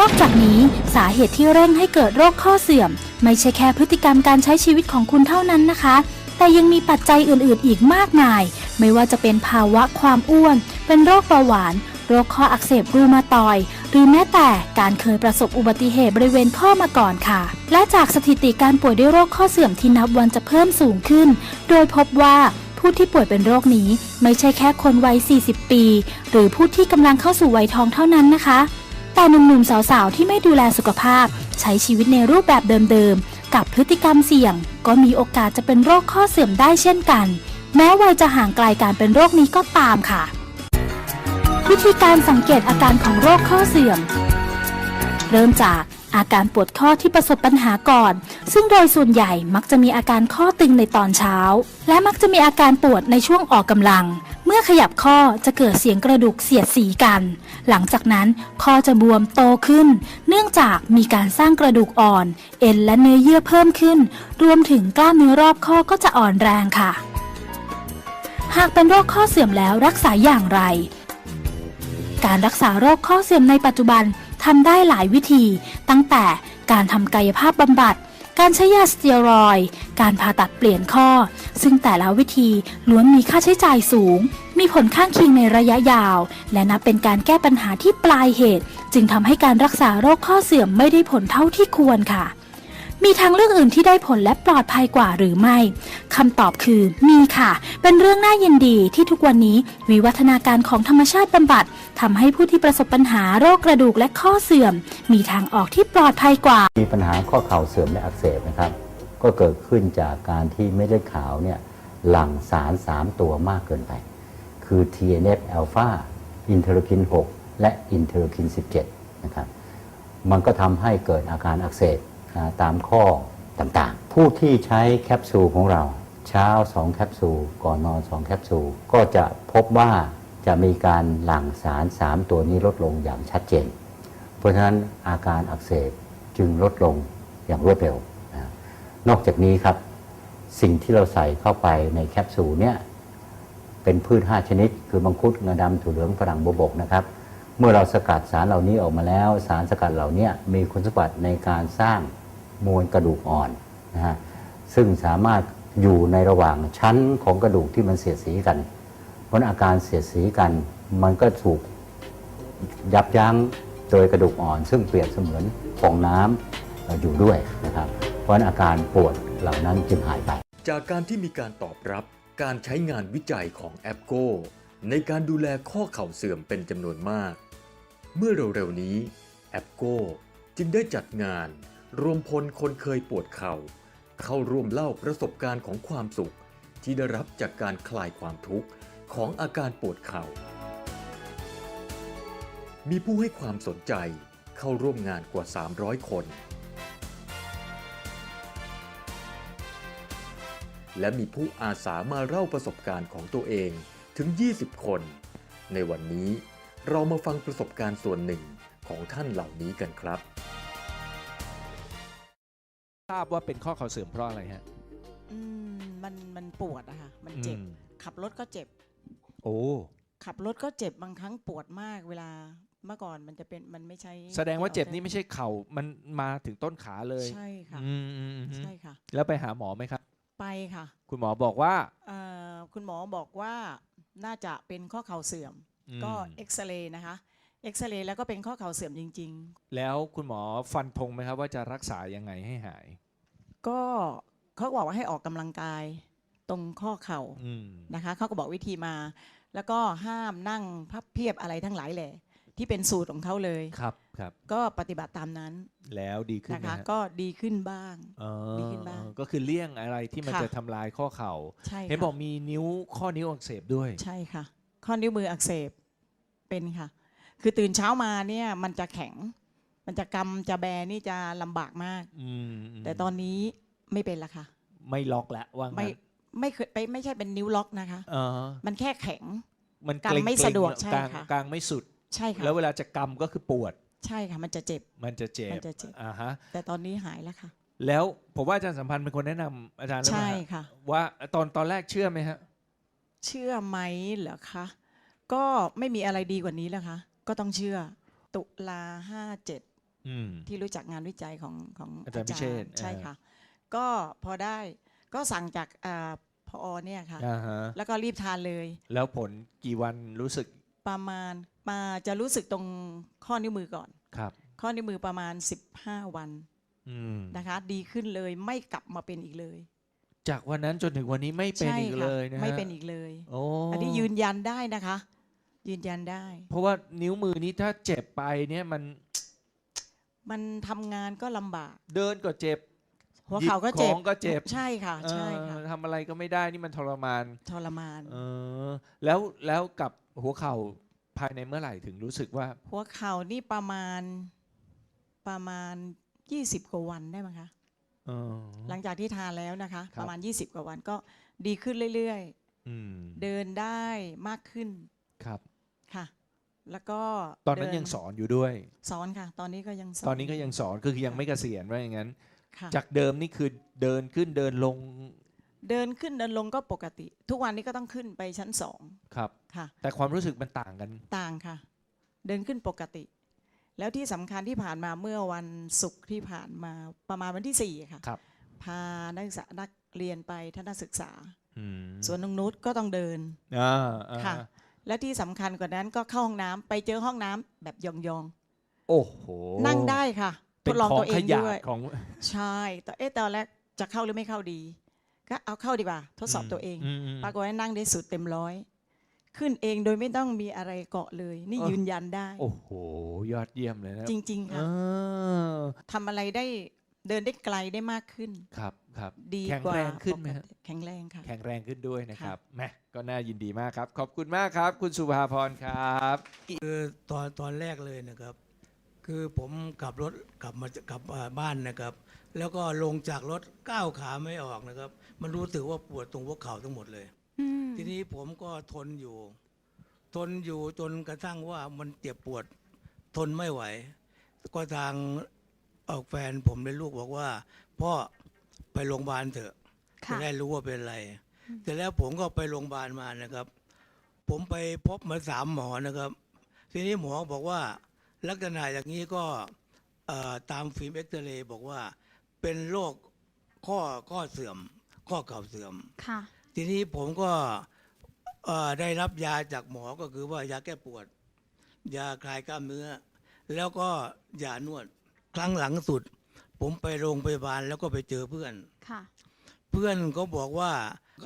นอกจากนี้สาเหตุที่เร่งให้เกิดโรคข้อเสื่อม ไม่ใช่แค่พฤติกรรมการใช้ชีวิตของคุณเท่านั้นนะคะ แต่ยังมีปัจจัยอื่นๆ อีกมากมาย ไม่ว่าจะเป็นภาวะความอ้วน เป็นโรคเบาหวาน โรคข้ออักเสบรูมาตอย หรือแม้แต่การเคยประสบอุบัติเหตุบริเวณข้อมาก่อนค่ะ และจากสถิติการป่วยด้วยโรคข้อเสื่อมที่นับวันจะเพิ่มสูงขึ้น โดยพบว่าผู้ที่ป่วยเป็นโรคนี้ไม่ใช่แค่คนวัย 40 ปี หรือผู้ที่กำลังเข้าสู่วัยทองเท่านั้นนะคะ แต่หนุ่มๆสาวๆ ที่ไม่ดูแลสุขภาพ ใช้ชีวิตในรูปแบบเดิมๆ กับพฤติกรรมเสี่ยง ก็มีโอกาสจะเป็นโรคข้อเสื่อมได้เช่นกัน แม้วัยจะห่างไกลการเป็นโรคนี้ก็ตามค่ะ วิธีการสังเกตอาการของโรคข้อเสื่อม เริ่มจาก อาการปวดข้อที่ประสบปัญหาก่อน ซึ่งโดยส่วนใหญ่มักจะมีอาการข้อตึงในตอนเช้า และมักจะมีอาการปวดในช่วงออกกำลัง เมื่อขยับข้อจะเกิดเสียงกระดูกเสียดสีกัน หลังจากนั้นข้อจะบวมโตขึ้น เนื่องจากมีการสร้างกระดูกอ่อน เอ็นและเนื้อเยื่อเพิ่มขึ้น รวมถึงกล้ามเนื้อรอบข้อก็จะอ่อนแรงค่ะ หากเป็นโรคข้อเสื่อมแล้วรักษาอย่างไร การรักษาโรคข้อเสื่อมในปัจจุบัน ทำได้หลายวิธี ตั้งแต่การทำกายภาพบำบัด การใช้ยาสเตียรอยด์การผ่าตัดเปลี่ยนข้อ ซึ่งแต่ละวิธีล้วนมีค่าใช้จ่ายสูง มีผลข้างเคียงในระยะยาว และนับเป็นการแก้ปัญหาที่ปลายเหตุ จึงทำให้การรักษาโรคข้อเสื่อมไม่ได้ผลเท่าที่ควรค่ะ มีทางเลือกอื่นที่ได้ผลและปลอดภัยกว่าหรือไม่คำตอบคือ มีค่ะ เป็นเรื่องน่ายินดีที่ทุกวันนี้วิวัฒนาการของธรรมชาติบำบัดทำให้ผู้ที่ประสบปัญหาโรคกระดูกและข้อเสื่อม มีทางออกที่ปลอดภัยกว่า มีปัญหาข้อเข่าเสื่อมและอักเสบนะครับ ก็เกิดขึ้นจากการที่เม็ดเลือดขาวเนี่ยหลั่งสาร 3 ตัวมากเกินไป คือ TNF อ l p h a อินเทอร์คิน 6 และอินเทอร์คิน 17 นะครับ มันก็ทำให้เกิดอาการอักเสบ ตามข้อต่างๆ ผู้ที่ใช้แคปซูลของเรา เช้า 2 แคปซูล ก่อนนอน 2 แคปซูล ก็จะพบว่าจะมีการหลั่งสาร 3 ตัวนี้ลดลงอย่างชัดเจน เพราะฉะนั้นอาการอักเสบจึงลดลงอย่างรวดเร็ว นอกจากนี้ครับ สิ่งที่เราใส่เข้าไปในแคปซูลเนี่ยเป็นพืช 5 ชนิด คือมังคุดงาดำถั่วเหลืองฝรั่งบวบกนะครับเมื่อเราสกัดสารเหล่านี้ออกมาแล้ว สารสกัดเหล่านี้มีคุณสมบัติในการสร้าง มวลกระดูกอ่อนนะฮะซึ่งสามารถอยู่ในระหว่างชั้นของกระดูกที่มันเสียดสีกัน เพราะนั้นอาการเสียดสีกัน มันก็ถูกยับยั้งโดยกระดูกอ่อน ซึ่งเปรียบเสมือนฟองน้ำเอ่ออยู่ด้วยนะครับ เพราะนั้นอาการปวดเหล่านั้นจึงหายไป จากการที่มีการตอบรับการใช้งานวิจัยของแอปโกในการดูแลข้อเข่าเสื่อมเป็นจำนวนมาก เมื่อเร็วๆนี้แอปโกจึงได้จัดงาน รวมพลคนเคยปวดเข่า เข้าร่วมเล่าประสบการณ์ของความสุข ที่ได้รับจากการคลายความทุกข์ของอาการปวดเข่า มีผู้ให้ความสนใจเข้าร่วมงานกว่า 300 คน และมีผู้อาสามาเล่าประสบการณ์ของตัวเองถึง 20 คน ในวันนี้เรามาฟังประสบการณ์ส่วนหนึ่งของท่านเหล่านี้กันครับ ราบว่าเป็นข้อเข่าเสื่อมเพราะอะไรฮะอืมมันมันปวดอะค่ะมันเจ็บ อืมขับรถก็เจ็บ โอ้ขับรถก็เจ็บบางครั้งปวดมากเวลาเมื่อก่อนมันจะเป็นมันไม่ใช่แสดงว่าเจ็บนี่ไม่ใช่เข่ามันมาถึงต้นขาเลยใช่ค่ะ อืมอืมอืมใช่ค่ะ แล้วไปหาหมอไหมครับ ไปค่ะคุณหมอบอกว่าเอ่อคุณหมอบอกว่าน่าจะเป็นข้อเข่าเสื่อม อืมก็เอ็กซเรย์นะคะเอ็กซเรย์แล้วก็เป็นข้อเข่าเสื่อมจริง แล้วคุณหมอฟันธงไหมครับว่าจะรักษายังไงให้หายๆ ก็เขาบอกว่าให้ออกกำลังกายตรงข้อเข่าอืม นะคะเขาก็บอกวิธีมา แล้วก็ห้ามนั่งพับเพียบอะไรทั้งหลายแหละที่เป็นสูตรของเขาเลย ครับครับ ก็ปฏิบัติตามนั้นแล้วดีขึ้นนะไหมคะ ฮะก็ดีขึ้นบ้างอ๋อดีขึ้นบ้างก็คือเลี่ยงอะไรที่มันค่ะ จะทำลายข้อเข่าใช่เห็นค่ะบอกมีนิ้วข้อนิ้วอักเสบด้วย ใช่ค่ะ ข้อนิ้วมืออักเสบเป็นค่ะ คือตื่นเช้ามาเนี่ยมันจะแข็ง มันจะกำจะแบนี่จะลำบากมาก อืมมแต่ตอนนี้ไม่เป็นละค่ะไม่ล็อกแล้วว่าไม่งั้นไม่เคยไปไม่ใช่เป็นนิ้วล็อกนะคะอ๋อมันแค่แข็ง มันกางเร็งไม่ๆสะดวกแล้วใช่กลางค่ะ กลางไม่สุด ใช่ค่ะแล้วเวลาจะกำก็คือปวด ใช่ค่ะ มันจะเจ็บ มันจะเจ็บมันจะเจ็บ อ่าฮะ แต่ตอนนี้หายแล้วค่ะ แล้วผมว่าอาจารย์สัมพันธ์เป็นคนแนะนำอาจารย์หรือเปใช่ล่าฮะค่ะ ว่าตอนตอนแรกเชื่อไหมฮะ เชื่อไหมเหรอคะก็ไม่มีอะไรดีกว่านี้แล้วค่ะก็ต้องเชื่อ ตุลาห้าเจ็ด อืม ที่รู้จักงานวิจัยของของอาจารย์พิเชษฐ์ใช่อ่า ค่ะ ก็พอได้ก็สั่งจากอ่าพอเนี่ยค่ะ อ่าฮะแล้วก็รีบทานเลย แล้วผลกี่วันรู้สึกประมาณมาจะรู้สึกตรงข้อนิ้วมือก่อน ครับ ข้อนิ้วมือประมาณ 15 วันอืม นะคะ ดีขึ้นเลยไม่กลับมาเป็นอีกเลยจากวันนั้นจนถึงวันนี้ไม่เป็นใช่อีกค่ะเลยนะฮะไม่เป็นอีกเลย โอ้อันนี้ยืนยันได้นะคะ ยืนยันได้ เพราะว่านิ้วมือนี้ถ้าเจ็บไปเนี่ยมัน มันทำงานก็ลำบาก เดินก็เจ็บหัวเข่าก็เจ็หยิบของก็เจ็บใช่ค่ะ ใช่ค่ะเออทำอะไรก็ไม่ได้นี่มันทรมาน ทรมาน เออ แล้วแล้วกับหัวเข่าภายในเมื่อไหร่ถึงรู้สึกว่า หัวเข่านี่ประมาณประมาณ 20 กว่าวันได้ไหมยคะ เออ หลังจากที่ทานแล้วนะคะ ครับ ประมาณ 20 กว่าวันก็ดีขึ้นเรื่อยอืมๆ เดินได้มากขึ้นครับ ค่ะ แล้วก็ตอนนั้นเดิยังสอนอยู่ด้วย สอนค่ะ ตอนนี้ก็ยังสอนตอนนี้ก็ยังสอนก็คือยังไม่เกษียณว่าอย่างนั้น ค่ะ จากเดิมนี่คือเดินขึ้นเดินลงเดินขึ้นเดินลงก็ปกติ ทุกวันนี้ก็ต้องขึ้นไปชั้นสองครับ ค่ะ แต่ความรู้สึกมันต่างกัน ต่างค่ะ เดินขึ้นปกติ แล้วที่สำคัญที่ผ่านมาเมื่อวันศุกร์ที่ผ่านมาประมาณวันที่สี่ค่ะ ครับ พานักศึกษานักเรียนไปทัศนศึกษา อืมสวนนงนุชก็ต้องเดิน อ่าอ่าค่ะ และที่สำคัญกว่านั้นก็เข้าห้องน้ำไปเจอห้องน้ำแบบยองโอ้โหๆ นั่งได้ค่ะทเป็ดนลองของตัวเอขงยะด้วย ของใช่แต่เอ๊ะตอนแรกจะเข้าหรือไม่เข้าดี ก็เอาเข้าดีกว่า ทดสอบตัวเอง มม ปรากฏว่านั่งได้สุดเต็มร้อย ขึ้นเองโดยไม่ต้องมีอะไรเกาะเลย นี่เออ ยืนยันได้ โอ้โห ยอดเยี่ยมเลยนะจริงๆเอค่ะอทำอะไรได้ เดินได้ไกลได้มากขึ้น ครับครับดีแข็งกว่าแรงขึ้นไหมฮะ ปกติแข็งแรงค่ะ แข็งแรงขึ้นด้วยนะครับค่ะแหมก็น่ายินดีมากครับ ขอบคุณมากครับ คุณสุภาพรครับ คือตอนตอนแรกเลยนะครับ คือผมขับรถกลับมาจากกลับมาบ้านนะครับ แล้วก็ลงจากรถก้าวขาไม่ออกนะครับ มันรู้สึกว่าปวดตรงหัวเข่าทั้งหมดเลยทีนี้ผมก็ทนอยู่ ทนอยู่จนกระทั่งว่ามันเจ็บปวด ทนไม่ไหว ก็ทาง ออกแฟนผมเลยลูกบอกว่า พ่อไปโรงพยาบาลเถอะจะได้รู้ว่าเป็นอะไร แต่แล้วผมก็ไปโรงพยาบาลมานะครับ ผมไปพบมาสามหมอนะครับ ทีนี้หมอบอกว่าลักษณะอย่างนี้ก็เอ่อตามฟิล์มเอ็กซเรย์บอกว่าเป็นโรคข้อข้อเสื่อม ข้อเข่าเสื่อม ค่ะ ทีนี้ผมก็เอ่อได้รับยาจากหมอก็คือว่ายาแก้ปวด ยาคลายกล้ามเนื้อ แล้วก็ยานวด ครั้งหลังสุด ผมไปโรงพยาบาลแล้วก็ไปเจอเพื่อน ค่ะ เพื่อนก็บอกว่า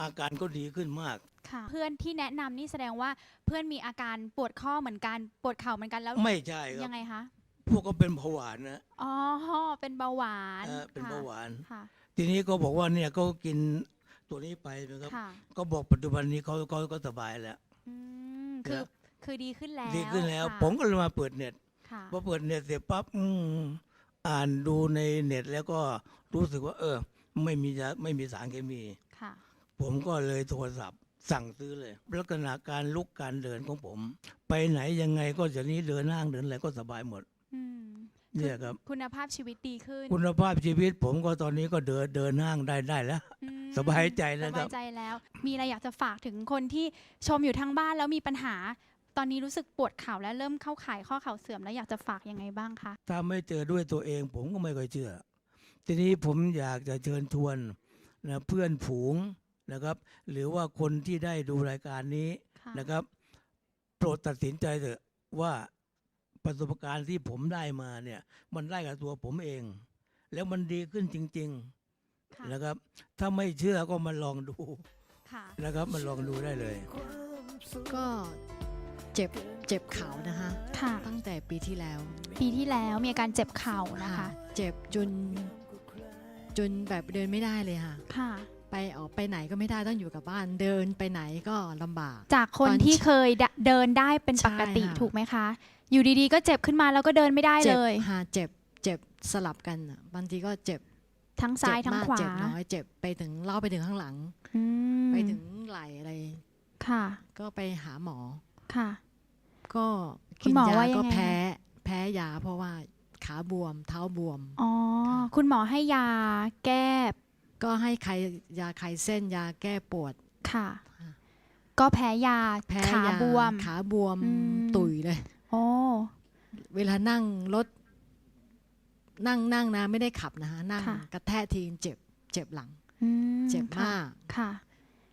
อาการก็ดีขึ้นมาก ค่ะ เพื่อนที่แนะนำนี่แสดงว่าเพื่อนมีอาการปวดข้อเหมือนกัน ปวดเข่าเหมือนกันแล้วไม่ใช่ครัยับ งไงคะ พวกก็เป็นเบาหวานนะอ๋อ เป็นเบาหวานเออเป็นค่ะเบาหวาน ค่ะ ทีนี้ก็บอกว่าเนี่ยก็กินตัวนี้ไปนะครับ ค่ะ ก็บอกปัจจุบันนี้เขาเขาก็สบายแล้ว อืม คือครับคือดีขึ้นแล้วดีขึ้นแล้ว ค่ะผมก็เลยมาเปิดเน็ตค่ะ พอเปิดเน็ตเสร็จปั๊บอืม อ่านดูในเน็ตแล้วก็รู้สึกว่า เออ ไม่มียาไม่มีสารเคมี ค่ะ ผมก็เลยโทรศัพท์ สั่งซื้อเลย ลักษณะการลุกการเดินของผม ไปไหนยังไงก็จะนี้เดินห้างเดินอะไรก็สบายหมด อืมเนี่ยครับ คุณภาพชีวิตดีขึ้นคุณภาพชีวิตผมก็ตอนนี้ก็เดินเดินห้างได้ได้แล้ว อืมสบายใจแล้วสครับ บายใจแล้ว มีอะไรอยากจะฝากถึงคนที่ชมอยู่ทางบ้านแล้วมีปัญหา ตอนนี้รู้สึกปวดเข่าและเริ่มเข้าข่ายข้อเข่าเสื่อมแล้วอยากจะฝากยังไงบ้างคะ ถ้าไม่เจอด้วยตัวเองผมก็ไม่ค่อยเชื่อ ทีนี้ผมอยากจะเชิญชวนนะเพื่อนผูงนะครับ หรือว่าคนที่ได้ดูรายการนี้ค่ะ นะครับ โปรดตัดสินใจเถอะว่าประสบการณ์ที่ผมได้มาเนี่ย มันได้กับตัวผมเอง แล้วมันดีขึ้นจริง ค่ะ ๆนะครับ ถ้าไม่เชื่อก็มาลองดูค่ะ นะครับมันลองดูได้เลย ก็ เจ็บเจ็บเข่านะคะค่ะ ตั้งแต่ปีที่แล้วปีที่แล้วมีอาการเจ็บเข่านะคะ เจ็บจนจนแบบเดินไม่ได้เลยค่ะค่ะ ไปออกไปไหนก็ไม่ได้ต้องอยู่กับบ้านเดินไปไหนก็ลำบาก จากคนตอนที่เคยเดเดินได้เป็นปกติใช่ค่ะ ถูกไหมคะ อยู่ดีๆ ก็เจ็บขึ้นมาแล้วก็เดินไม่ได้เจ็เลบย หาเจ็บเจ็บสลับกันอะบางทีก็เจ็บทั้งซ้ายเจ็บทั้งมากขวาเจ็บน้อยเจ็บไปถึงเล่าไปถึงข้างหลัง อืมไปถึงไหล่อะไร ค่ะก็ไปหาหมอ ค่ะ ก็คุกิณนหมอยาว่ายังก็ไง แพ้แพ้ยาเพราะว่าขาบวม เท้าบวม อ๋อค่ะคุณหมอให้ยาแก้ก็ให้ใครยาใครเส้นยาแก้ปวด ค่ะ ค่ะ ก็แพ้ยาแพ้ขายาบวม ขาบวมอืม ตุยเลย โอ้เวลานั่งรถ นั่งนั่งนะไม่ได้ขับนะคะนั่งค่ะกระแทกทีเจ็บ เจ็บหลัง อืมเจ็บค่ะมาก ค่ะ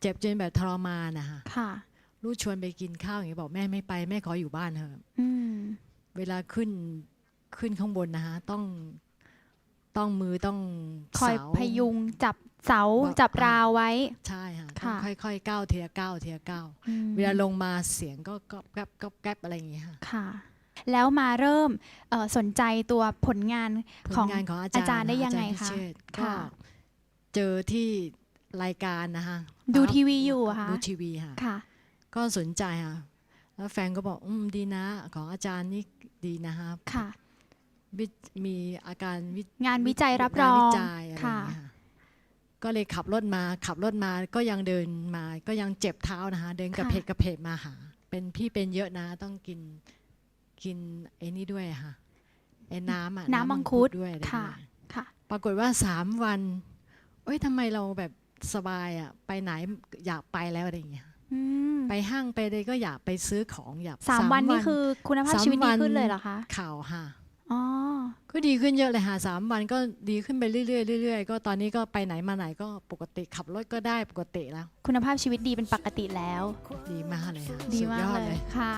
เจ็บจนแบบทรมานนะคะค่ะ ลูกชวนไปกินข้าวอย่างนี้บอกแม่ไม่ไปแม่ขออยู่บ้านเถอะอืมเวลาขึ้นขึ้นข้างบนนะคะต้องต้องมือต้องคอยเสาพยุงจับเสาว่าจับราวไว้ ใช่ค่ะต้องค่ะค่อยๆก้าวเทียก้าวเทียก้าวอืมเวลาลงมาเสียงก็ก๊อบแก๊บก๊อบแก๊บอะไรอย่างเงี้ยค่ะค่ะแล้วมาเริ่มเอ่อสนใจตัวผลงานผขลองงานของอาอาจารย์จารย์ได้ยังไงอาจาคะรพิเชษฐ์ก็ค่ะเจอที่รายการนะคะดูปั๊บทีวีอยู่เหรอคะดูทีวีค่ะค่ะ ก็สนใจค่ะ แล้วแฟนก็บอกอืมดีนะ ของอาจารย์นี่ดีนะครับค่ะ วิมีอาการวิงานวิจัยรับรองงานวิจัยอะไรอย่างค่ะเงี้ยค่ะก็เลยขับรถมาขับรถมาก็ยังเดินมา ก็ยังเจ็บเท้านะคะ เดินกระเพกกระเพกมาหา เป็นพี่เป็นเยอะนะต้องกินกินไอ้นี่ด้วยค่ะไอ้น้ำอะน้ำมังคุดด้วยอะไรค่ะ ด้วย ค่ะ ปรากฏว่าสามวัน เอ้ยทำไมเราแบบสบายอะไปไหนอยากไปแล้วอะไรอย่างเงี้ย อืมไปห้างไปเลยก็อยากไปซื้อของอยากสามวันนี่คือคุณภาพสามชีวิตดีวันขึ้นเลยเหรอคะข่าวค่ะอ๋อก็ดีขึ้นเยอะเลยค่ะสามวันก็ดีขึ้นไปเรื่อยๆเรื่อยๆก็ตอนนี้ก็ไปไหนมาไหนก็ปกติขับรถก็ได้ปกติแล้ว คุณภาพชีวิตดีเป็นปกติแล้ว ดีมากเลยค่ะดีสุมากยอเลยค่ะ